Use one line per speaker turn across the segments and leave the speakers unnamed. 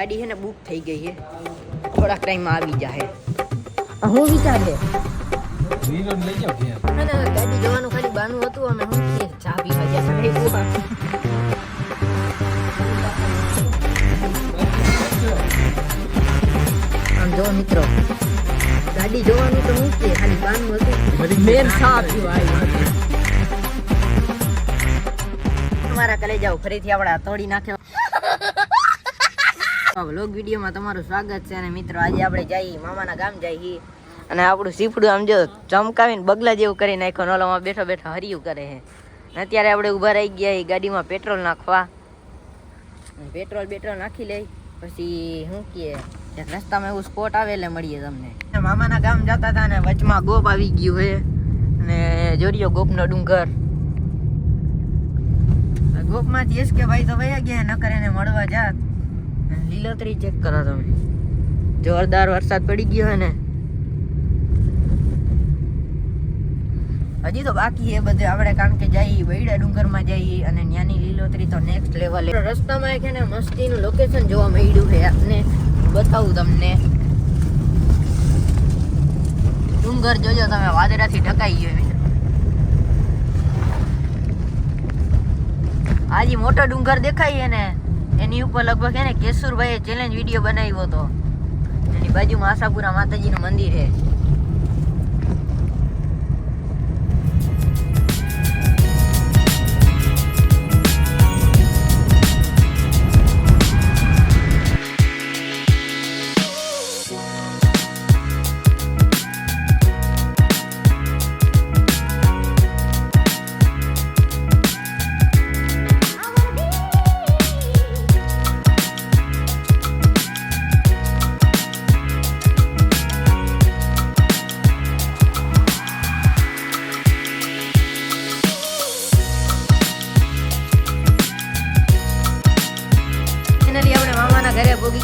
ગાડી છે ને બુક થઈ ગઈ છે થોડાક ટાઈમમાં આવી જાહે. હું વિચાર છે ગાડી જવાનું ખાલી બાનું હતું અમે હું ચા પીવા ગયા હતા. એવું આ. આમ જો મિત્રો ગાડી જોવાનું તો હું કે ખાલી બાનું હતું. મેન ચા પીવા આવ્યા. તમારા કલે જાવ ફરીથી આપણે તોડી નાખ્યો વ્લોગ વિડીયોમાં તમારું સ્વાગત છે અને મિત્રો, આજે આપણે જઈએ મામાના ગામ જઈએ. અને આપણું સીફડું આમ જો ચમકાવીને બગલા જેવું કરી નાખ્યો નોલામાં બેઠો બેઠો હરિયું કરે છે. અને અત્યારે આપણે ઊભા રહી ગયા ગાડીમાં પેટ્રોલ નાખવા. પેટ્રોલ પેટ્રોલ નાખી લઈ, પછી શું કહે રસ્તામાં એવું સ્પોટ આવે એટલે મળીએ તમને. મામાના ગામ જતા હતા ને વચમાં ગોપ આવી ગયું છે. અને જોરિયો ગોપનો ડુંગર. ગોપમાંથી એસ કે ભાઈ તો વયા ગયા, નકર એને મળવા જાત. લીલોતરી ચેક કરો તમે. જોરદાર વરસાદ પડી ગયો ને. હજી તો બાકી એ બધે. આપણે કારણ કે જઈએ વૈડા ડુંગરમાં જઈએ અને ત્યાંની લીલોતરી તો નેક્સ્ટ લેવલ રસ્તામાં છે ને મસ્તીનું લોકેશન જોવા મળ્યું છે. આપને બતાવું તમને. ડુંગર જોજો તમે, વાદળાથી ઢકાઈ ગયો આજે મોટો ડુંગર દેખાય ને. એની ઉપર લગભગ એને કેશુરભાઈએ ચેલેન્જ વીડિયો બનાવ્યો હતો. એની બાજુમાં આશાપુરા માતાજીનું મંદિર છે.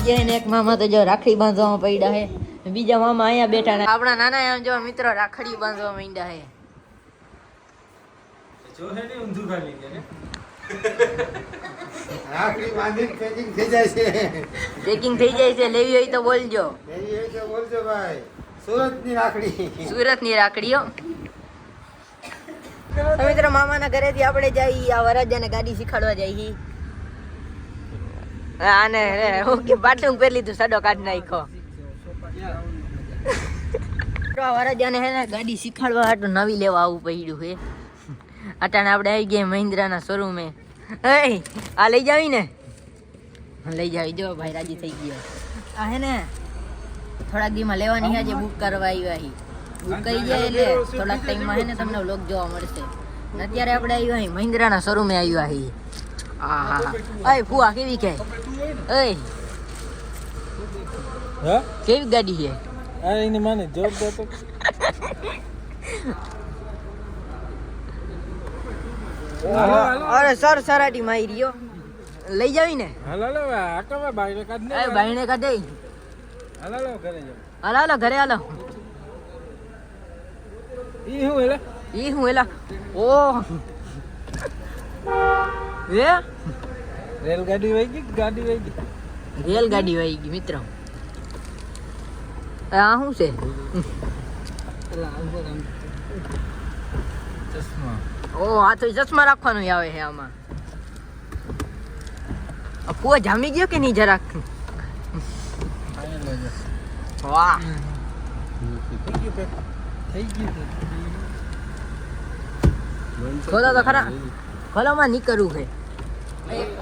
ને એક મામા તો જો રાખડી બાંધવામાં પડ્યા છે. બીજા મામા અહીંયા બેઠા ને આપણા નાના એમ જો મિત્રો રાખડી બાંધવા માંડ્યા છે.
જો હે ને ઊંધું ખાલી કે
રાખડી બાંધીને પેકિંગ થઈ જાય છે.
પેકિંગ થઈ જાય છે લેવી હોય તો બોલજો.
એવી હોય તો બોલજો ભાઈ. સુરતની રાખડી.
સુરતની રાખડીઓ તો મિત્રો મામાના ઘરેથી આપણે જઈએ આ વરરાજાને ગાડી શીખવાડવા જઈએ. આને હું કે પાટલું પહેરી લીધું, સાડો કાઢ નાખ્યો. વરજાને હે ને ગાડી શીખવાડવા હાટું નવી લેવા આવવું પડ્યું હે. અટાણે આપણે આવી ગયા મહિન્દ્રાના શોરૂમે એ. આ લઈ જાવી ને? લઈ જાવી. જો, ભાઈ રાજી થઈ ગયો. આ હે ને, થોડાક દીમાં લેવાની હે જે બુક કરવા આવ્યા હી. બુક કરી જાય એટલે થોડાક ટાઈમમાં હે ને તમને વ્લોગ જોવા મળશે. અત્યારે આપણે આવ્યા હી, મહિન્દ્રાના શોરૂમે આવ્યા હી. હા હા અય ફુવા કેવી કે અય
હે?
કેવી ગાડી છે?
આ એની માને જોબ દો તો
અરે સર સરાટી મારી રહ્યો. લઈ જાવી ને?
હાલ હાલો આકવા બાઈને કાઢ ને.
એ ભાઈને કાઢ
દે. હાલો ઘરે જાવ
હાલો લો ઘરે હાલો.
ઈ હું એલા
ઈ હું એલા ઓ એ
રેલગાડી વહી ગઈ ગાડી વહી ગઈ?
રેલગાડી વહી ગઈ મિત્ર. આ શું છે?
ચશ્મા.
ઓ આ તો ચશ્મા રાખવાનું આવે છે આમાં. કુવા જામી ગયો કે નહીં જરાક? વાહ.
થઈ ગયું થઈ ગયું
ખોલો તો ખરા. ખોલોમાં નીકળવું છે.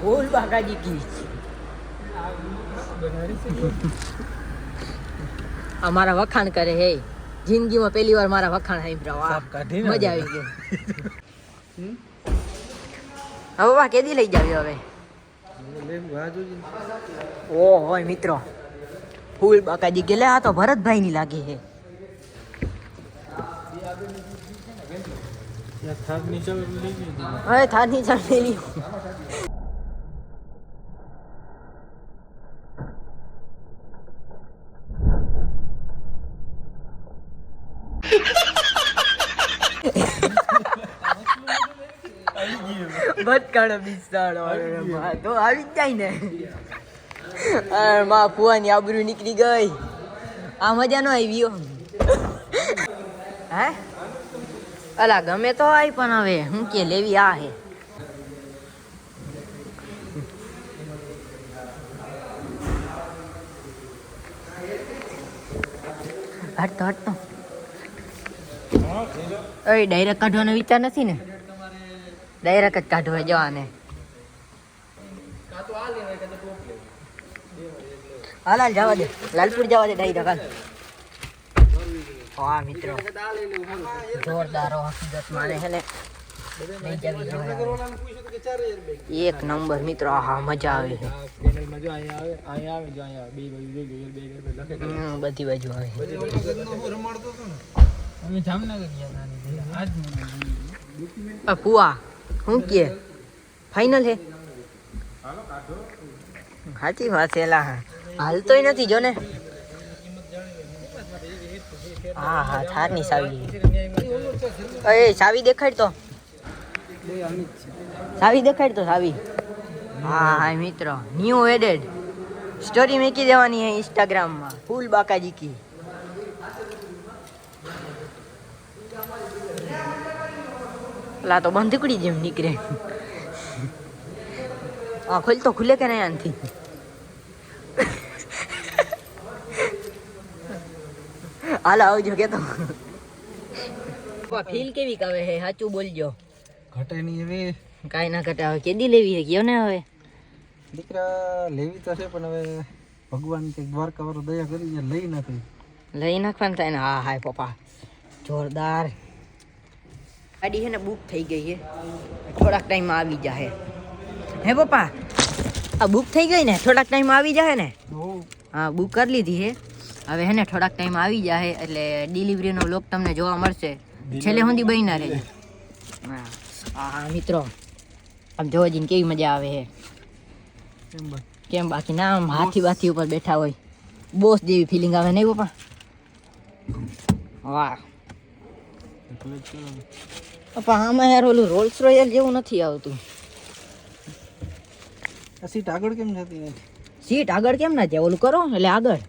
ફૂલ બાગાજી કી આ મારા વખાણ કરે હે. જિંદગીમાં પહેલી વાર મારા વખાણ સાંભળ્યા. મજા આવી ગઈ. હવે વાહ કેદી લઈ જાવી હવે? ઓ હોય મિત્રો. ફૂલ બાકાજી ગેલે આ તો ભરતભાઈ ની લાગે છે
હવે થાક નીચે લઈ
ભટકાણો બિસ્તાડો અરે તો આવી જ જાય ને. માં ફુવાની આબરૂ નીકળી ગઈ. આ મજા નો આવી હો. હે? અલા ગમે તો આવી પણ હવે હું કે લેવી આ હે. હટ તો હટ તો ઓય ડાયરેક્ટ કાઢવાનો વિચાર નથી ને. ડાયરેક્ટ જ કાઢવા જવાને હાલ હાલ જવા દે લાલપુર જવા દે ડાયરેક્ટ હાલ હા મિત્રો જોરદાર હકીકત માને છે ને એક નંબર મિત્રો આહા મજા આવે છે બધી બાજુ આવે
જામનગર
શું કે? ફાઇનલ હે? સાચી વાત છે, એલા. હાલતોય નથી જો ને હા હા, થારની સાવી. એ સાવી દેખાડ તો. સાવી દેખાડ તો, સાવી. હા હા મિત્ર. ન્યુ એડેડ સ્ટોરી મૂકી દેવાની હે ઇન્સ્ટાગ્રામમાં ફૂલ બાકાજી કી લા તો બંધકડી જેમ નીકળે. આ ખોલ તો ખુલે કે નહીં આનથી? હાલ આવજો કે તો. ફીલ કેવી કાવે હે? સાચું બોલજો.
ઘટે નહીં હવે.
કાંઈ ના ઘટે. હવે કેદી લેવી હે? કયો ને હવે?
દીકરા લેવી તો છે પણ હવે ભગવાન કે દ્વારકા વાળો દયા કરીને લઈ નથી.
લઈ નાખવાનું થાય ને? હા હાય પપ્પા. જોરદાર. ગાડી છે ને બુક થઈ ગઈ છે થોડાક ટાઈમમાં આવી જાહે. હે પપ્પા? આ બુક થઈ ગઈ ને? થોડાક ટાઈમમાં આવી જાહે ને? હા. બુક કરી લીધી છે હવે હે ને થોડાક ટાઈમ આવી જાય એટલે ડિલિવરીનો લોક તમને જોવા મળશે. છેલ્લે સુધી બહીના રહેજો હા હા. હા મિત્રો. આમ જોવા જઈને કેવી મજા આવે છે
કેમ
કેમ બાકી? ના આમ હાથી બાથી ઉપર બેઠા હોય. બોસ જેવી ફિલિંગ આવે નહીં પપ્પા? વાહ.
જ
આમાં યાર ઓલું રોલ્સ રોયલ જેવું નથી આવતું.
સીટ આગળ કેમ જતી નથી?
સીટ આગળ કેમ ના જાય? ઓલું કરો એટલે આગળ.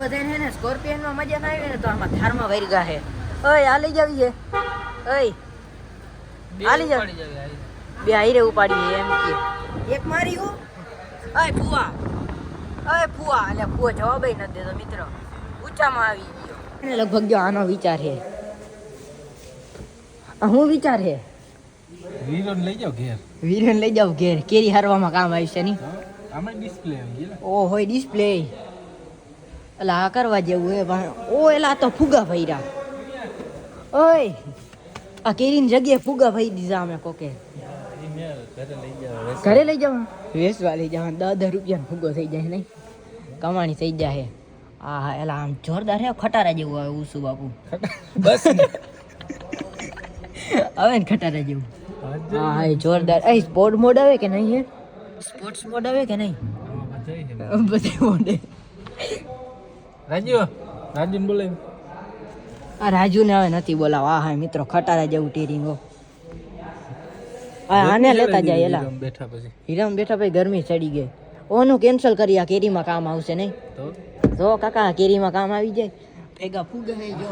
બધાને એને ને સ્કોર્પિયનમાં મજા ના આવે ને તો આમાં થારમાં વરગા હે ઓય હાલી જાવી છે. ઓય હાલી જાવ. બે હાઈરે ઉપાડી એમ કે. એક મારી હો. ઓય ફુવા ઓય ફુવા એટલે ફુવા જવાબ નથી દેતો મિત્ર. ઊંચામાં આવી ગયો. એને લગભગ જો આનો વિચાર છે. હું વિચાર છે
વીરન લઈ જાવ ઘેર.
વીરન લઈ જાવ ઘેર. કેરી હારવામાં કામ આવશે નહીં.
આમાં ડિસ્પ્લે આવી
ઓ હોય ડિસ્પ્લે એટલે આ કરવા જેવું હે પણ ઓ એલા તો ફુગા ભર્યા. ઓય આ કેરીની જગ્યાએ ફુગા ભરી દીધા અમે કોકે.
ઘરે લઈ
જવા વેસવા લઈ જવા દસ દસ રૂપિયાનો ફુગો થઈ જાય નહીં. કમાણી થઈ જાય આ હા એલા આમ જોરદાર હે ખટારા જેવું આવે ઉસુ બાપુ.
બસ
આવે ને ખટારા જેવું. હા હા એ જોરદાર. અહીં સ્પોર્ટ મોડ આવે કે નહીં હે સ્પોર્ટ્સ મોડ આવે કે નહીં? બધે મોડે
રાજુ રાજુને બોલે
આ રાજુને હવે નથી બોલાવા હા મિત્રો ખટારા જેવું ટીરિંગ આને લેતા જાય એલા.
બેઠા પછી.
હીરામ બેઠા ભાઈ ગરમી ચડી ગઈ. ઓનું કેન્સલ કરી આ કેરીમાં કામ આવશે નહીં.
તો?
કાકા કેરીમાં કામ આવી જાય. ભેગા ફૂગે જો.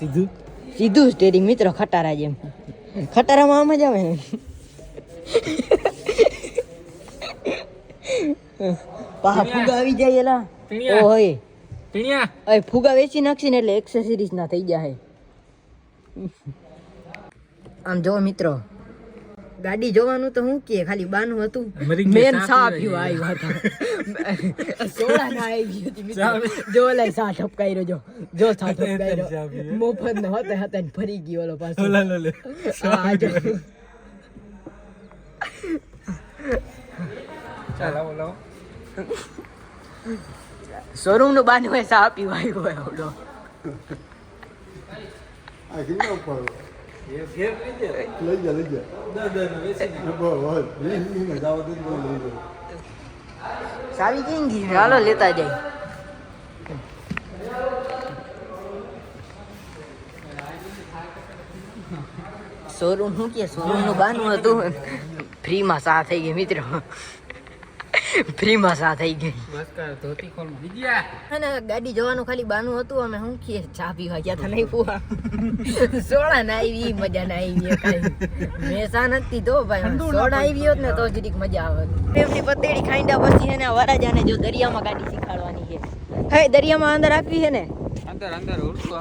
સીધું.
સીધું સ્ટેરિંગ મિત્રો ખટારા જેમ. ખટારામાં આમ જ આવે. ને પા આવી જાય એલા. ઓ હોય અય ફુગા વેચી નાખશી ને એટલે એક્સેસરીઝ ના થઈ જાય આમ જો મિત્રો ગાડી જોવાનું તો હું કે ખાલી બાનું હતું. મેન
સાપ
સા
પીવા
આવ્યા સોડા ના આવી હતી જો લાય સા ઠપકાઈ રહ્યો જો. જો સા ઠપકાઈ રહ્યો. મોફત નો હતા હતા ને ફરી ગયો ઓલો પાછો.
ઓલા લો લે
આ જો.
ચાલ આવો
શોરૂમનું બાનું હોય સા પીવા આવ્યો હોય ઓલો.
આ
લઈ
જા લઈ જા.
લેતા જાય. શોરૂમ શું કે? શોરૂમનું બાનું હતું. ફ્રીમાં સા થઈ ગઈ મિત્રો. ફ્રીમાં સા થઈ ગઈ.
બસ કર ધોતી કોણ વિદ્યા
અને ગાડી જવાનું ખાલી બાનું હતું અમે હું કે ચા પીવા ગયા હતા નહીં સોડા ના આવી મજા ના આવી કાઈ. મેસા નથી તો ભાઈ સોડા આવી હોત ને તો જરીક મજા આવે. એમની પતેડી ખાઈંડા પછી એને ને વરાજાને જો દરિયામાં ગાડી શીખાડવાની છે. હે દરિયામાં અંદર આપવી છે ને?
અંદર અંદર ઉડકો.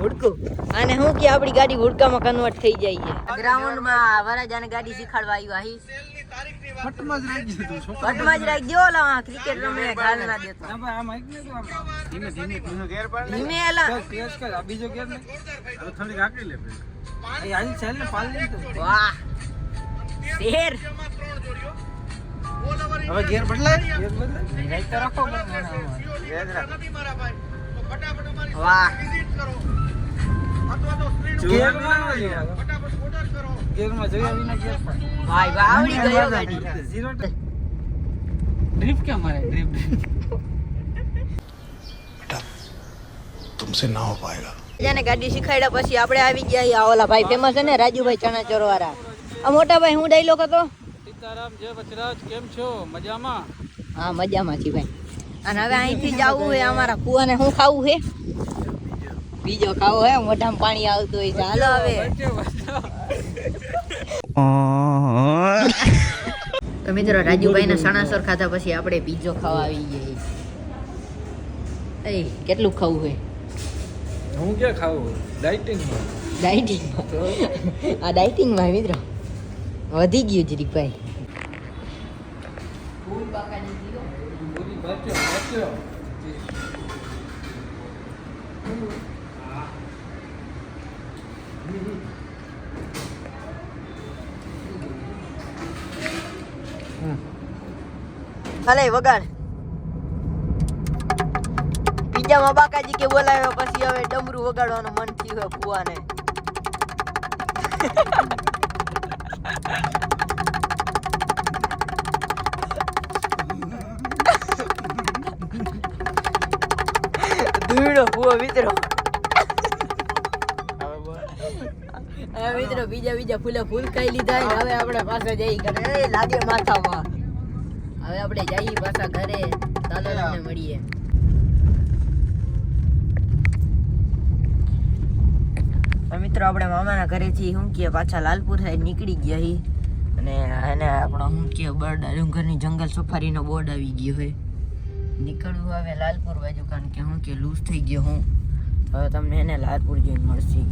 હુડકું અને હું કે આપણી ગાડી હુડકામાં કન્વર્ટ થઈ જાય છે. ગ્રાઉન્ડમાં વરાજાને ગાડી શીખાડવા આવ્યા હી.
ફટમાં જ રાખી દીધું
ઓલા ક્રિકેટ રમે ગાલ ના દેતો
ના ભાઈ આમ આઈક ને તો ધીમે ધીમે ધીમે ગેર પાડ
ધીમે એલા
ક્રેશ કર આ બીજો ગેર ને હવે થોડી રાખી લે પેલા એ આલી ચાલ ને પાલ લે તો.
વાહ. શેર.
હવે ગેર બદલાય? ગેર બદલાય? રાઈટ તો રાખો ગેર રાખ. ન.
તુમસે ના હો પાએગા
જેને ગાડી શીખાડ્યા પછી આપણે આવી ગયા આ ઓલા ભાઈ ફેમસ છે ને રાજુભાઈ ચણાચોર વાળા આ મોટા ભાઈ હું ડાયલોગ હતો?
સીતારામ જય બચરાજ કેમ છો? મજામાં?
હા મજામાં છી ભાઈ. અને હવે અહીંથી જવું હે અમારા કુવાને શું ખાવું હે બીજો ખાવો હે મોઢામાં પાણી આવતું હોય ચાલો હવે. તો મિત્રો રાજુભાઈ સણાસર ખાધા પછી આપણે પીઝો ખાવા આવી ગયા એ કેટલું ખાવું હોય?
હું ક્યાં ખાવું ડાયટિંગમાં
ડાયટિંગમાં આ ડાયટિંગમાં મિત્રો. વધી ગયું જીરીકભાઈ Thank
પૂરી
હાલે વગાડ. બીજામાં બાકાજી કે બોલાવ્યો પછી હવે ડમરું વગાડવાનું મન થયું ફુવાને ધૂળો ફુવો મિત્રો હવે મિત્રો બીજા બીજા ફૂલે ફૂલ ખાઈ લીધા હવે આપણે પાસે જઈ કરે લાગે માથામાં. હવે આપણે જઈએ પાછા ઘરે. ચાલો તમને મળીએ. મિત્રો આપણે મામાના ઘરેથી શું કહે પાછા લાલપુર સાઈડ નીકળી ગયા હી. અને એને આપણો શું કે બર્ડ ડુંગરની જંગલ સફારીનો બોર્ડ આવી ગયો હોય નીકળવું હવે લાલપુર બાજુ કારણ કે શું કે લૂઝ થઈ ગયો હું. હવે તમને એને લાલપુર જોઈને મળશે.